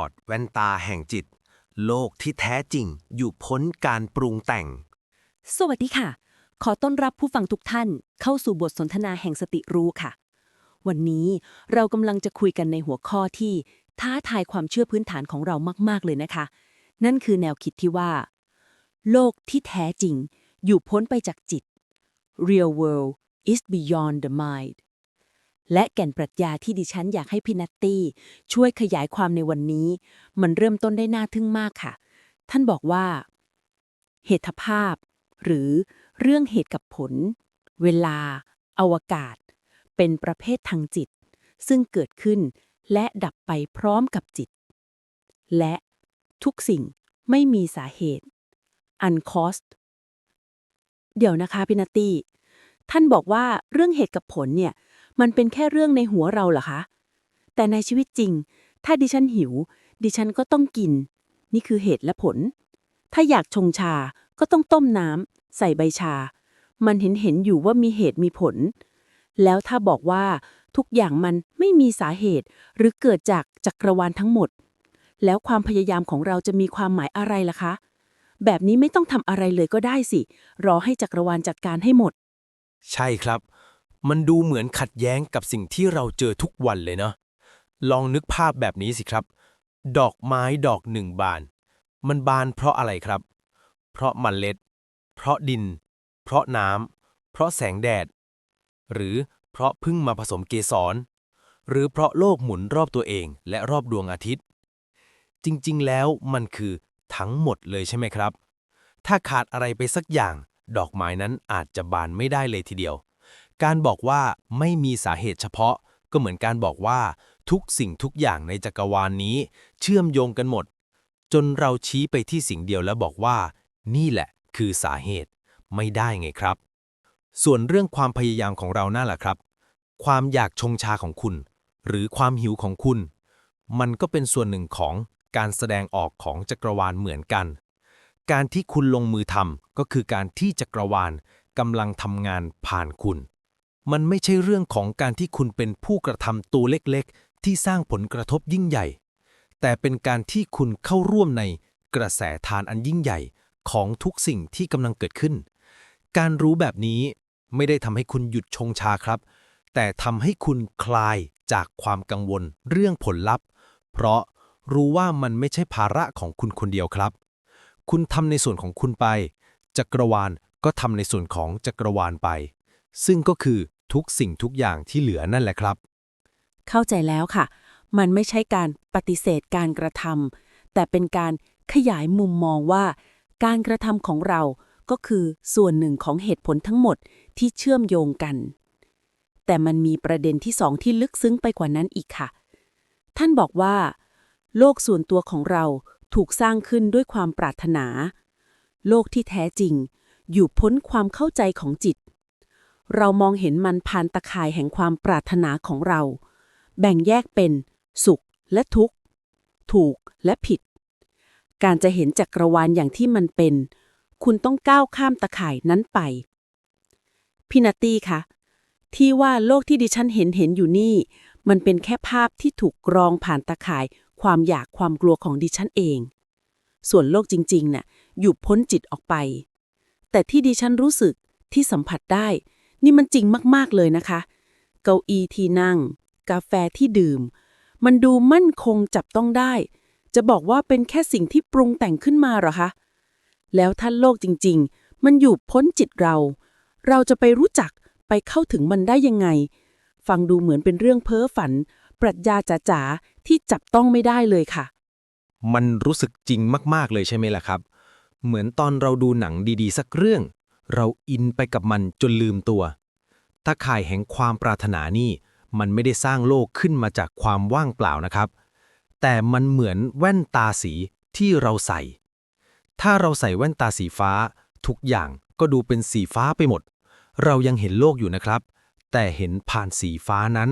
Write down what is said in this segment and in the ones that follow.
อดแว่นตาแห่งจิต โลกที่แท้จริงอยู่พ้นการปรุงแต่ง สวัสดีค่ะ ขอต้อนรับผู้ฟังทุกท่านเข้าสู่บทสนทนาแห่งสติรู้ค่ะ วันนี้เรากำลังจะคุยกันในหัวข้อที่ท้าทายความเชื่อพื้นฐานของเรามากๆเลยนะคะ นั่นคือแนวคิดที่ว่า โลกที่แท้จริงอยู่พ้นไปจากจิต real world is beyond the mind และแก่นปรัชญาที่ดิฉันอยากให้พี่นัตตี้ ช่วยขยายความในวันนี้ มันเริ่มต้นได้น่าทึ่งมากค่ะ ท่านบอกว่า เหตุภาพ หรือเรื่องเหตุกับผล เวลา อวกาศ เป็นประเภททางจิต ซึ่งเกิดขึ้นและดับไปพร้อมกับจิต และทุกสิ่งไม่มีสาเหตุ uncaused เดี๋ยวนะคะพี่นัตตี้ ท่านบอกว่าเรื่องเหตุกับผลเนี่ย มันเป็นแค่เรื่องในหัวเราเหรอคะ แต่ในชีวิตจริง ถ้าดิฉันหิว ดิฉันก็ต้องกิน นี่คือเหตุและผล ถ้าอยากชงชาก็ต้องต้มน้ำใส่ใบชา มันเห็นเห็นอยู่ว่ามีเหตุมีผล แล้วถ้าบอกว่าทุกอย่างมันไม่มีสาเหตุ หรือเกิดจากจักรวาลทั้งหมด แล้วความพยายามของเราจะมีความหมายอะไรล่ะคะ แบบนี้ไม่ต้องทำอะไรเลยก็ได้สิ รอให้จักรวาลจัดการให้หมด ใช่ครับ มันดูเหมือนขัดแย้งกับสิ่งที่เราเจอทุกวันเลยเนาะลองนึกภาพแบบนี้สิครับ ดอกไม้ดอกหนึ่งบาน มันบานเพราะอะไรครับ เพราะมันเล็ด เพราะดิน เพราะน้ำเพราะแสงแดด หรือเพราะพึ่งมาผสมเกสร หรือเพราะโลกหมุนรอบตัวเองและรอบดวงอาทิตย์ จริงๆ แล้วมันคือทั้งหมดเลยใช่ไหมครับ ถ้าขาดอะไรไปสักอย่าง ดอกไม้นั้นอาจจะบานไม่ได้เลยทีเดียว การบอกว่าไม่มีสาเหตุเฉพาะ ก็เหมือนการบอกว่าทุกสิ่งทุกอย่างในจักรวาลนนี้ เชื่อมโยงกันหมด จนเราชี้ไปที่สิ่งเดียวแล้วบอกว่า นี่แหละคือสาเหตุ ไม่ได้ไงครับ ส่วนเรื่องความพยายามของเรานั่นแหละครับ ความอยากชงชาของคุณ หรือความหิวของคุณ มันก็เป็นส่วนหนึ่งของการแสดงออกของจักรวาลเหมือนกัน การที่คุณลงมือทำก็คือการที่จักรวาลกำลังทำงานผ่านคุณ มันไม่ใช่เรื่องของการที่คุณเป็นผู้กระทำตัวเล็กๆ ที่สร้างผลกระทบยิ่งใหญ่ แต่เป็นการที่คุณเข้าร่วมในกระแสทานอันยิ่งใหญ่ของทุกสิ่งที่กำลังเกิดขึ้น การรู้แบบนี้ไม่ได้ทำให้คุณหยุดชงชาครับ แต่ทำให้คุณคลายจากความกังวลเรื่องผลลัพธ์ เพราะรู้ว่ามันไม่ใช่ภาระของคุณคนเดียวครับ คุณทำในส่วนของคุณไป จักรวาลก็ทำในส่วนของจักรวาลไป ซึ่งก็คือทุกสิ่งทุกอย่างที่เหลือนั่นแหละครับ เข้าใจแล้วค่ะ มันไม่ใช่การปฏิเสธการกระทำแต่เป็นการขยายมุมมองว่า การกระทำของเราก็คือส่วนหนึ่งของเหตุผลทั้งหมดที่เชื่อมโยงกัน แต่มันมีประเด็นที่สองที่ลึกซึ้งไปกว่านั้นอีกค่ะ ท่านบอกว่า โลกส่วนตัวของเราถูกสร้างขึ้นด้วยความปรารถนา โลกที่แท้จริง อยู่พ้นความเข้าใจของจิต เรามองเห็นมันผ่านตะข่ายแห่งความปรารถนาของเรา แบ่งแยกเป็นสุขและทุกข์ ถูกและผิด การจะเห็นจักรวาลอย่างที่มันเป็น คุณต้องก้าวข้ามตะข่ายนั้นไปพี่นัตตี้คะที่ว่าโลกที่ดิฉันเห็นเห็นอยู่นี่ มันเป็นแค่ภาพที่ถูกกรองผ่านตะข่าย ความอยากความกลัวของดิฉันเอง ส่วนโลกจริงๆน่ะอยู่พ้นจิตออกไป แต่ที่ดิฉันรู้สึกที่สัมผัสได้ นี่มันจริงมาก ๆ เลยนะคะ เก้าอี้ที่นั่ง กาแฟที่ดื่ม มันดูมั่นคงจับต้องได้ จะบอกว่าเป็นแค่สิ่งที่ปรุงแต่งขึ้นมาหรอคะ แล้วถ้าโลกจริง ๆ มันอยู่พ้นจิตเรา เราจะไปรู้จักไปเข้าถึงมันได้ยังไง ฟังดูเหมือนเป็นเรื่องเพ้อฝัน ปรัชญาจ๋าๆที่จับต้องไม่ได้เลยค่ะ มันรู้สึกจริงมาก ๆ เลยใช่ไหมล่ะครับ เหมือนตอนเราดูหนังดีๆ สักเรื่อง เราอินไปกับมันจนลืมตัวตาข่ายแห่งความปรารถนานี่ มันไม่ได้สร้างโลกขึ้นมาจากความว่างเปล่านะครับ แต่มันเหมือนแว่นตาสีที่เราใส่ ถ้าเราใส่แว่นตาสีฟ้า ทุกอย่างก็ดูเป็นสีฟ้าไปหมด เรายังเห็นโลกอยู่นะครับ แต่เห็นผ่านสีฟ้านั้น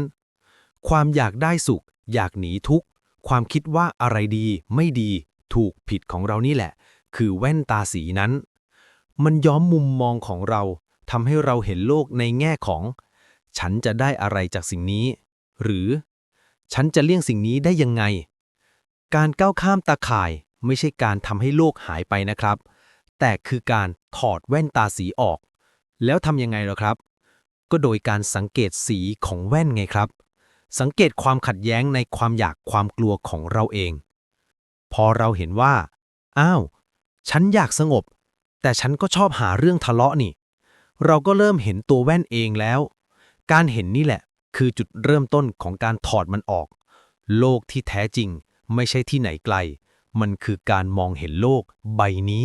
ความอยากได้สุข อยากหนีทุกข์ ความคิดว่าอะไรดี ไม่ดี ถูกผิดของเรานี่แหละ คือแว่นตาสีนั้น มันย้อมมุมมองของเราทำให้เราเห็นโลกในแง่ของ ฉันจะได้อะไรจากสิ่งนี้ หรือ ฉันจะเลี่ยงสิ่งนี้ได้ยังไง การก้าวข้ามตาข่ายไม่ใช่การทำให้โลกหายไปนะครับ แต่คือการถอดแว่นตาสีออก แล้วทำยังไงล่ะครับ ก็โดยการสังเกตสีของแว่นไงครับ สังเกตความขัดแย้งในความอยากความกลัวของเราเอง พอเราเห็นว่า อ้าว ฉันอยากสงบ แต่ฉันก็ชอบหาเรื่องทะเลาะนี่ เราก็เริ่มเห็นตัวแว่นเองแล้ว การเห็นนี่แหละ คือจุดเริ่มต้นของการถอดมันออก โลกที่แท้จริง ไม่ใช่ที่ไหนไกล มันคือการมองเห็นโลก ใบนี้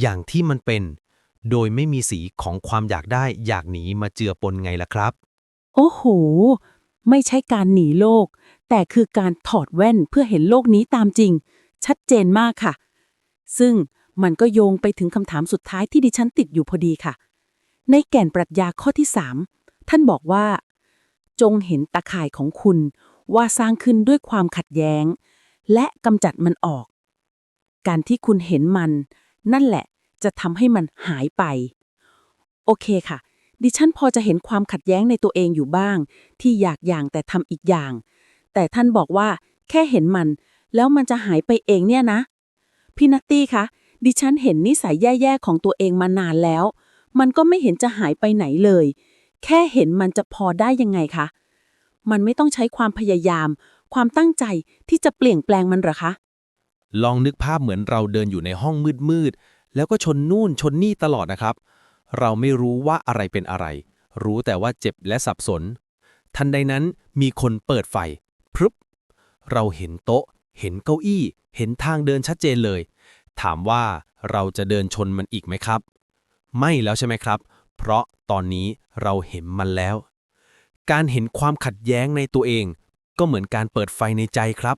อย่างที่มันเป็น โดยไม่มีสีของความอยากได้อยากหนีมาเจือปนไงล่ะครับ โอ้โห ไม่ใช่การหนีโลก แต่คือการถอดแว่นเพื่อเห็นโลกนี้ตามจริง ชัดเจนมากค่ะ ซึ่ง มันก็โยงไปถึงคำถามสุดท้ายที่ดิฉันติดอยู่พอดีค่ะ ในแก่นปรัชญาข้อที่ 3 ท่านบอกว่า จงเห็นตาข่ายของคุณว่าสร้างขึ้นด้วยความขัดแย้ง และกำจัดมันออก การที่คุณเห็นมัน นั่นแหละจะทำให้มันหายไป โอเคค่ะ ดิฉันพอจะเห็นความขัดแย้งในตัวเองอยู่บ้าง ที่อยากอย่างแต่ทำอีกอย่าง แต่ท่านบอกว่า แค่เห็นมัน แล้วมันจะหายไปเองเนี่ยนะพี่นัตตี้คะ ดิฉันเห็นนิสัยแย่ๆของตัวเองมานานแล้ว มันก็ไม่เห็นจะหายไปไหนเลย แค่เห็นมันจะพอได้ยังไงคะ มันไม่ต้องใช้ความพยายาม ความตั้งใจที่จะเปลี่ยนแปลงมันหรอคะ ลองนึกภาพเหมือนเราเดินอยู่ในห้องมืดๆ แล้วก็ชนนู่นชนนี่ตลอดนะครับ เราไม่รู้ว่าอะไรเป็นอะไร รู้แต่ว่าเจ็บและสับสน ทันใดนั้นมีคนเปิดไฟพรึบ เราเห็นโต๊ะ เห็นเก้าอี้ เห็นทางเดินชัดเจนเลย ถามว่าเราจะเดินชนมันอีกไหมครับ ไม่แล้วใช่ไหมครับ เพราะตอนนี้เราเห็นมันแล้ว การเห็นความขัดแย้งในตัวเอง ก็เหมือนการเปิดไฟในใจครับ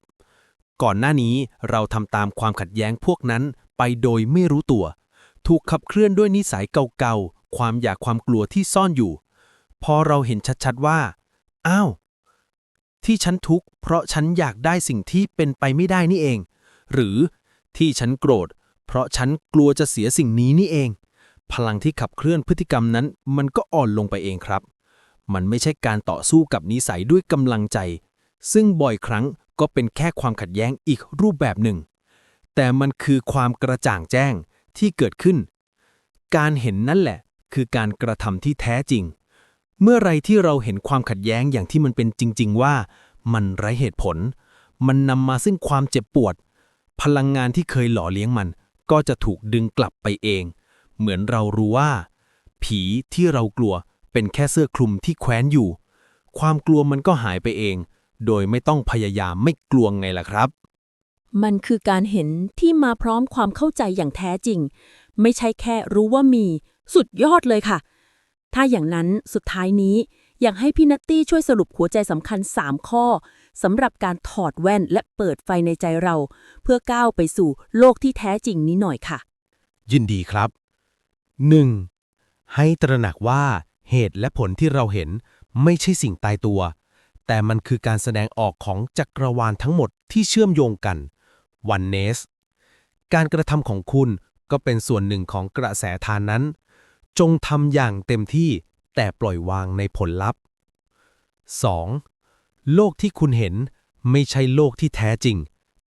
ก่อนหน้านี้เราทำตามความขัดแย้งพวกนั้นไปโดยไม่รู้ตัว ถูกขับเคลื่อนด้วยนิสัยเก่าๆ ความอยากความกลัวที่ซ่อนอยู่ พอเราเห็นชัดๆว่า อ้าว ที่ฉันทุกข์เพราะฉันอยากได้สิ่งที่เป็นไปไม่ได้นี่เอง หรือ ที่ฉันโกรธ เพราะฉันกลัวจะเสียสิ่งนี้นี่เอง พลังที่ขับเคลื่อนพฤติกรรมนั้น มันก็อ่อนลงไปเองครับ มันไม่ใช่การต่อสู้กับนิสัยด้วยกำลังใจ ซึ่งบ่อยครั้งก็เป็นแค่ความขัดแย้งอีกรูปแบบหนึ่ง แต่มันคือความกระจ่างแจ้งที่เกิดขึ้น การเห็นนั่นแหละ คือการกระทำที่แท้จริง เมื่อไรที่เราเห็นความขัดแย้งอย่างที่มันเป็นจริง ๆ ว่า มันไร้เหตุผล มันนำมาซึ่งความเจ็บปวด พลังงานที่เคยหล่อเลี้ยงมัน ก็จะถูกดึงกลับไปเอง เหมือนเรารู้ว่า ผีที่เรากลัวเป็นแค่เสื้อคลุมที่แคว้นอยู่ ความกลัวมันก็หายไปเอง โดยไม่ต้องพยายามไม่กลัวไงล่ะครับ มันคือการเห็นที่มาพร้อมความเข้าใจอย่างแท้จริง ไม่ใช่แค่รู้ว่ามี สุดยอดเลยค่ะ ถ้าอย่างนั้นสุดท้ายนี้อยากให้พี่นัตตี้ช่วยสรุปหัวใจสำคัญ 3 ข้อ สำหรับการถอดแว่นและเปิดไฟในใจเรา เพื่อก้าวไปสู่โลกที่แท้จริงนี้หน่อยค่ะ ยินดีครับ 1. ให้ตระหนักว่าเหตุและผลที่เราเห็นไม่ใช่สิ่งตายตัว แต่มันคือการแสดงออกของจักรวาลทั้งหมดที่เชื่อมโยงกัน Oneness การกระทำของคุณก็เป็นส่วนหนึ่งของกระแสทานนั้น จงทำอย่างเต็มที่แต่ปล่อยวางในผลลัพธ์ 2. โลกที่คุณเห็นไม่ใช่โลกที่แท้จริง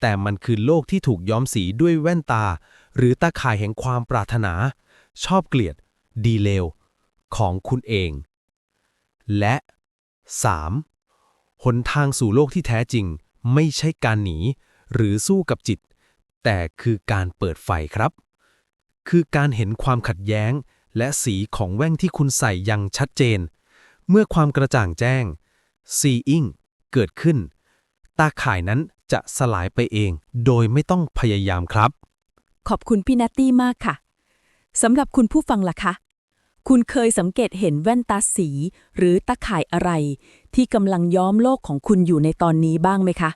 แต่มันคือโลกที่ถูกย้อมสีด้วยแว่นตา หรือตาข่ายแห่งความปรารถนา ชอบเกลียด ดีเลว ของคุณเอง และ 3. หนทางสู่โลกที่แท้จริง ไม่ใช่การหนี หรือสู้กับจิต แต่คือการเปิดไฟครับ คือการเห็นความขัดแย้ง และสีของแว่นที่คุณใส่อยังชัดเจน เมื่อความกระจ่างแจ้ง seeing เกิดขึ้น ตาข่ายนั้นจะสลายไปเอง โดยไม่ต้องพยายามครับ ขอบคุณพี่นัตตี้มากค่ะสำหรับคุณผู้ฟังล่ะคะ คุณเคยสังเกตเห็นแว่นตาสี หรือตาข่ายอะไร ที่กำลังย้อมโลกของคุณอยู่ในตอนนี้บ้างไหมคะ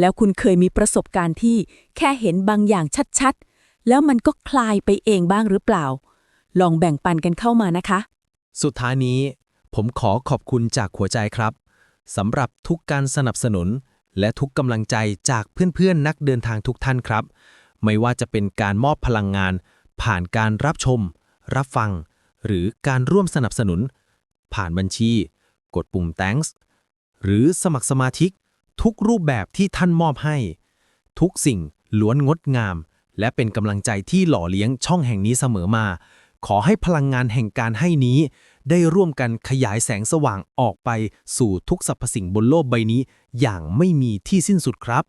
แล้วคุณเคยมีประสบการณ์ที่แค่เห็นบางอย่างชัดๆ แล้วมันก็คลายไปเองบ้างหรือเปล่า ลองแบ่งปันกันเข้ามานะคะ สุดท้ายนี้ ผมขอขอบคุณจากหัวใจครับ สำหรับทุกการสนับสนุน และทุกกำลังใจจากเพื่อนๆนักเดินทางทุกท่านครับ ไม่ว่าจะเป็นการมอบพลังงาน ผ่านการรับชม รับฟัง หรือการร่วมสนับสนุน ผ่านบัญชี กดปุ่ม thanks หรือสมัครสมาชิก ทุกรูปแบบที่ท่านมอบให้ ทุกสิ่งล้วนงดงาม และเป็นกำลังใจที่หล่อเลี้ยงช่องแห่งนี้เสมอมา ขอให้พลังงานแห่งการให้นี้ ได้ร่วมกันขยายแสงสว่างออกไปสู่ทุกสรรพสิ่งบนโลกใบนี้ อย่างไม่มีที่สิ้นสุดครับ